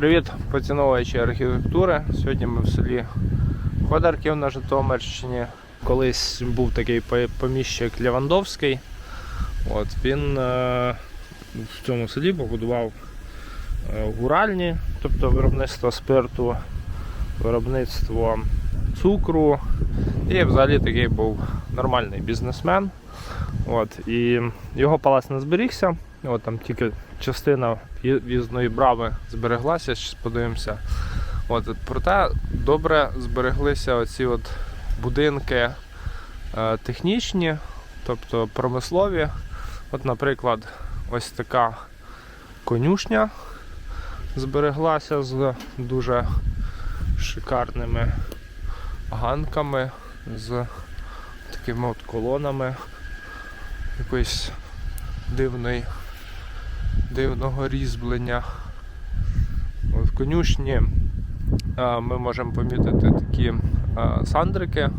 Привіт, поціновувачі архітектури. Сьогодні ми в селі Ходорків на Житомирщині. Колись був такий поміщик Лівандовський. От, він е, в цьому селі побудував е, гуральні, тобто виробництво спирту, виробництво цукру. І взагалі такий був нормальний бізнесмен. От, і його палац не зберігся. От там тільки частина в'ї- в'їзної брами збереглася, зараз подивимося. От, проте добре збереглися оці от будинки е, технічні, тобто промислові. От, наприклад, ось така конюшня збереглася з дуже шикарними ганками, з такими от колонами якоїсь дивної, дивного різьблення. В конюшні ми можемо помітити такі сандрики,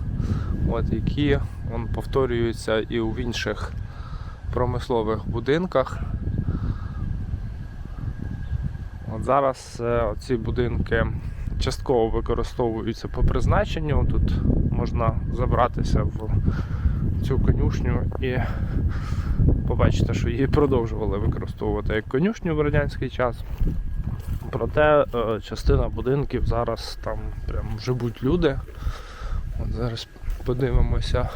от, які вон, повторюються і в інших промислових будинках. От зараз е, ці будинки частково використовуються по призначенню. Тут можна забратися в цю конюшню і побачите, що її продовжували використовувати як конюшню в радянський час. Проте е, частина будинків зараз там прям живуть люди. От зараз подивимося,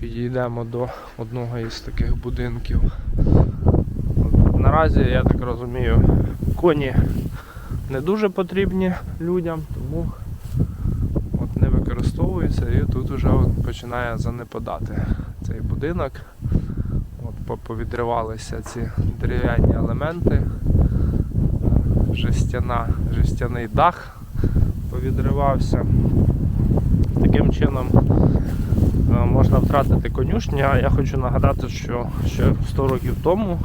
підійдемо до одного із таких будинків. От Наразі, я так розумію, коні не дуже потрібні людям, тому от не використовується і тут вже починає занепадати цей будинок. Повідривалися ці дерев'яні елементи, жестяна, жестяний дах повідривався. Таким чином е, можна втратити конюшні, а я хочу нагадати, що ще 100 років тому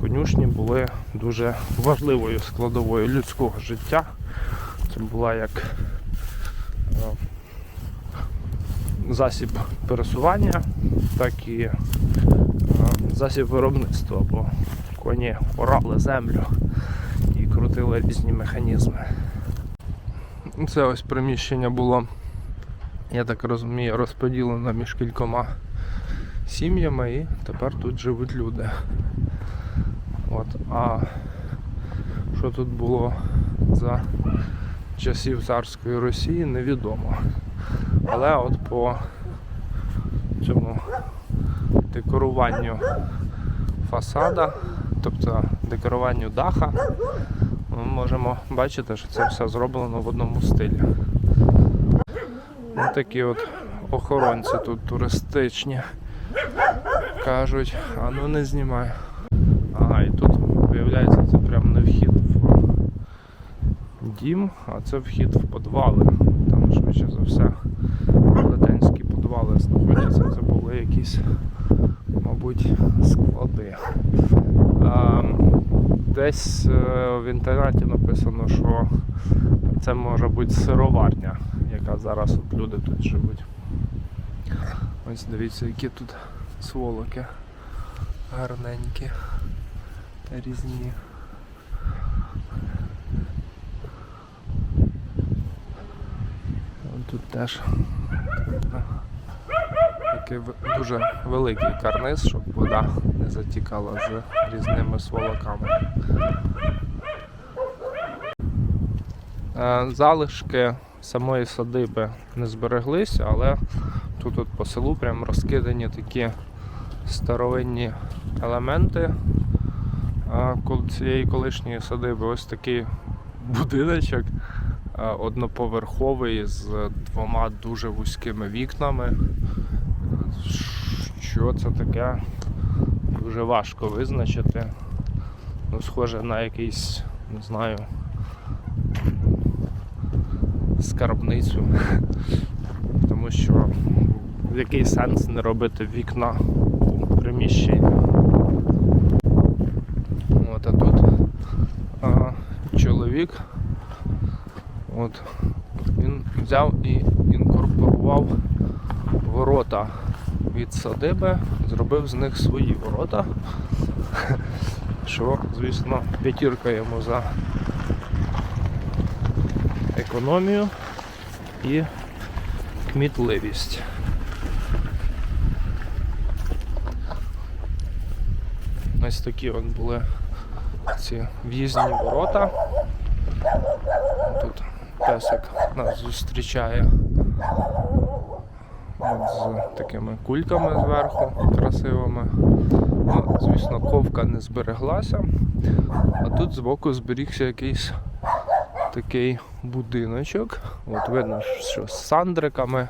конюшні були дуже важливою складовою людського життя. Це була як е, засіб пересування, так і засіб виробництва, бо коні орали землю і крутили різні механізми. Це ось приміщення було, я так розумію, розподілено між кількома сім'ями і тепер тут живуть люди. От, а що тут було за часів царської Росії, невідомо. Але от по цьому декоруванню фасада, тобто декоруванню даха, ми можемо бачити, що це все зроблено в одному стилі. Ось такі от охоронці тут туристичні. Кажуть, а ну не знімай. Ага, і тут виявляється це прям не вхід в дім, а це вхід в підвали. Там швидше за все велетенські підвали знаходяться. Це були якісь, мабуть, склади. Десь е, в інтернеті написано, що це може бути сироварня, яка зараз от люди тут живуть. Ось дивіться, які тут сволоки гарненькі різні. Тут теж такий дуже великий карниз, щоб вода не затікала з різними сволоками. Е, Залишки самої садиби не збереглися, але тут по селу прям розкидані такі старовинні елементи цієї колишньої садиби. Ось такий будиночок одноповерховий з двома дуже вузькими вікнами. Що це таке? Дуже важко визначити. Ну, схоже на якийсь, не знаю, скарбницю. Тому що який сенс не робити вікна у приміщенні. От, а тут а, чоловік от, він взяв і інкорпорував ворота від садиби, зробив з них свої ворота. Що, звісно, п'ятірка йому за економію і кмітливість. Ось такі от були ці в'їзні ворота. Тут песик нас зустрічає з такими кульками зверху красивими. Ну, звісно, ковка не збереглася, а тут збоку зберігся якийсь такий будиночок. От видно, що з сандриками.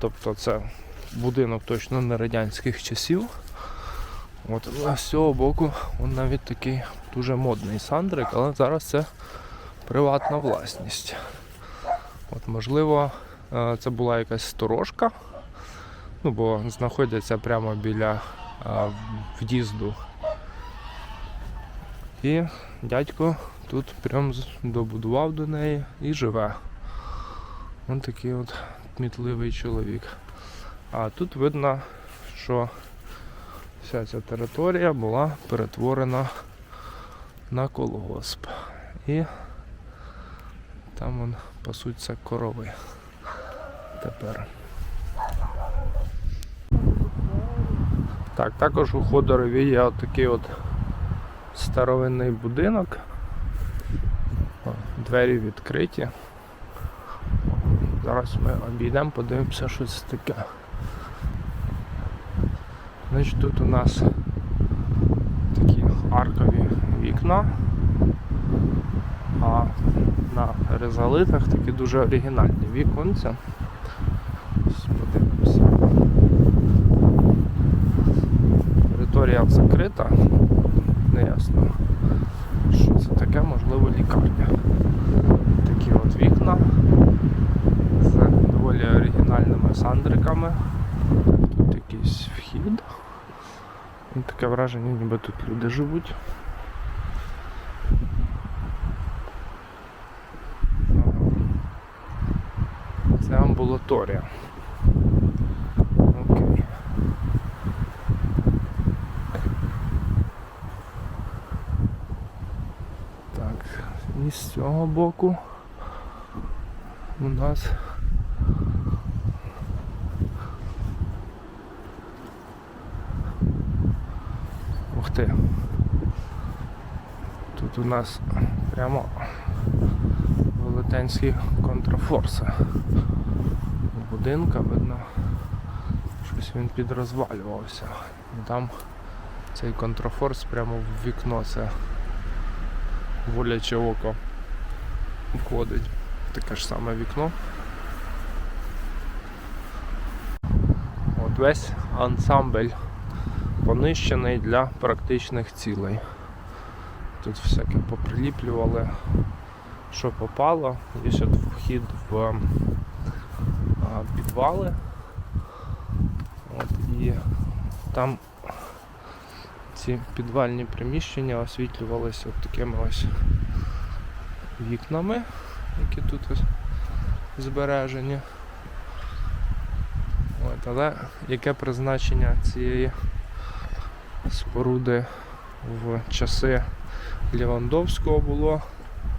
Тобто це будинок точно не радянських часів. От з цього боку він навіть такий дуже модний сандрик, але зараз це приватна власність. От, можливо, це була якась сторожка, ну, бо знаходяться прямо біля е, в'їзду. І дядько тут прям добудував до неї і живе. Ось такий от кмітливий чоловік. А тут видно, що вся ця територія була перетворена на колгосп. І там вон пасуться корови тепер. Так, також у Ходорові є от такий от старовинний будинок. Двері відкриті. Зараз ми обійдемо, подивимося, що це таке. Значить, тут у нас такі аркові вікна, а на резалитах такі дуже оригінальні віконця. Ось Подивимося. Територія закрита, неясно, що це таке, можливо, лікарня. Такі от вікна з доволі оригінальними сандриками. Тут якийсь вхід. Таке враження, ніби тут люди живуть. Це амбулаторія. Окей. Так, і з цього боку у нас Ух ти. Тут у нас прямо велетенські контрафорси. Будинка видно, щось він підрозвалювався. Там цей контрафорс прямо в вікно це воляче око входить. Таке ж саме вікно. От весь ансамбль понищений для практичних цілей. Тут всяке поприліплювали, що попало. Є ще вхід в підвали. От, і там ці підвальні приміщення освітлювалися от такими ось вікнами, які тут ось збережені. От, але яке призначення цієї споруди в часи Лівандовського було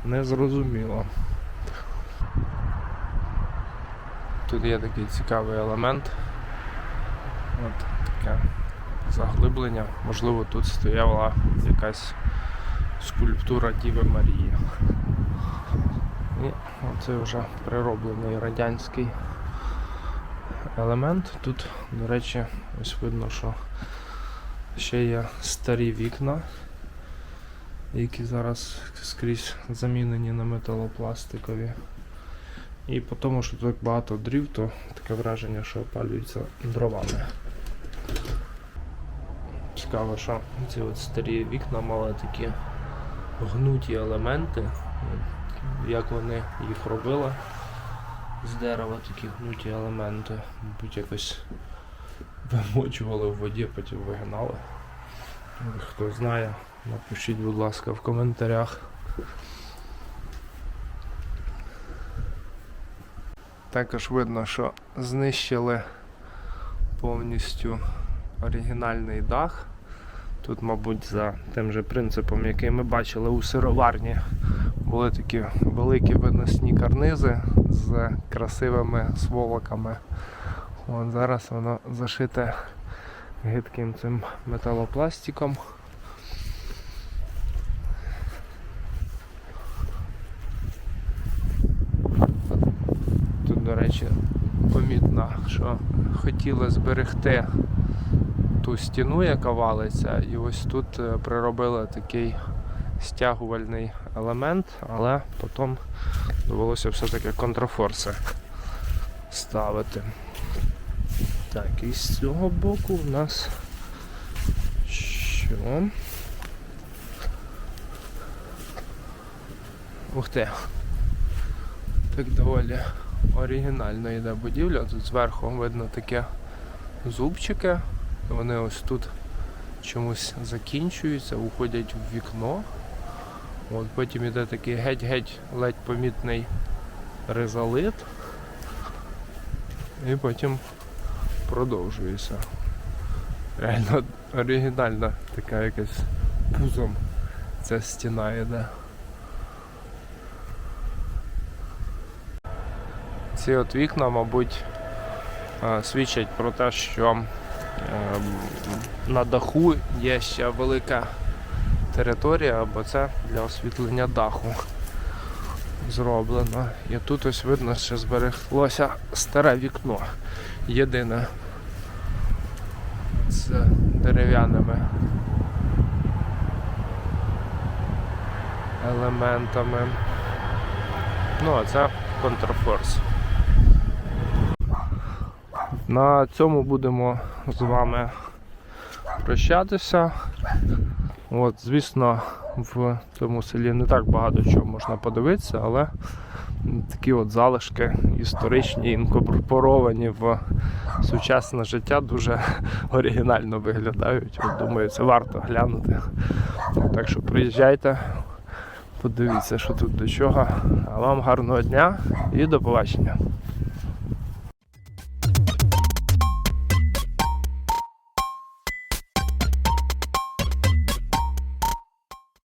незрозуміло. Тут є такий цікавий елемент. От таке заглиблення. Можливо, тут стояла якась скульптура Діви Марії. І оце вже прироблений радянський елемент. Тут, до речі, ось видно, що ще є старі вікна, які зараз скрізь замінені на металопластикові. І по тому, що тут багато дрів, то таке враження, що опалюються дровами. Цікаво, що ці от старі вікна мали такі гнуті елементи. Як вони їх робили з дерева такі гнуті елементи, мабуть, якось вимочували в воді, потім вигинали. Хто знає, напишіть, будь ласка, в коментарях. Також видно, що знищили повністю оригінальний дах. Тут, мабуть, за тим же принципом, який ми бачили у сироварні, були такі великі виносні карнизи з красивими сволоками. От зараз воно зашите гидким цим металопластиком. Тут, до речі, помітно, що хотіли зберегти ту стіну, яка валиться, і ось тут е, приробили такий стягувальний елемент, але потім довелося все-таки контрафорси ставити. Так, і з цього боку в нас що? Ух ти! Так доволі оригінально йде будівля. Тут зверху видно таке зубчики. Вони ось тут чомусь закінчуються, уходять в вікно. От потім іде такий геть-геть ледь помітний ризалит. І потім продовжується. Реально оригінальна така якась пузом ця стіна йде. Ці от вікна, мабуть, свідчать про те, що на даху є ще велика територія, бо це для освітлення даху зроблено. І тут ось видно, що збереглося старе вікно. Єдине з дерев'яними елементами. Ну, а це контрфорс. На цьому будемо з вами прощатися. От, звісно, в цьому селі не так багато чого можна подивитися, але такі от залишки історичні, інкорпоровані в сучасне життя дуже оригінально виглядають. От, думаю, це варто глянути. Так що приїжджайте, подивіться, що тут до чого. А вам гарного дня і до побачення.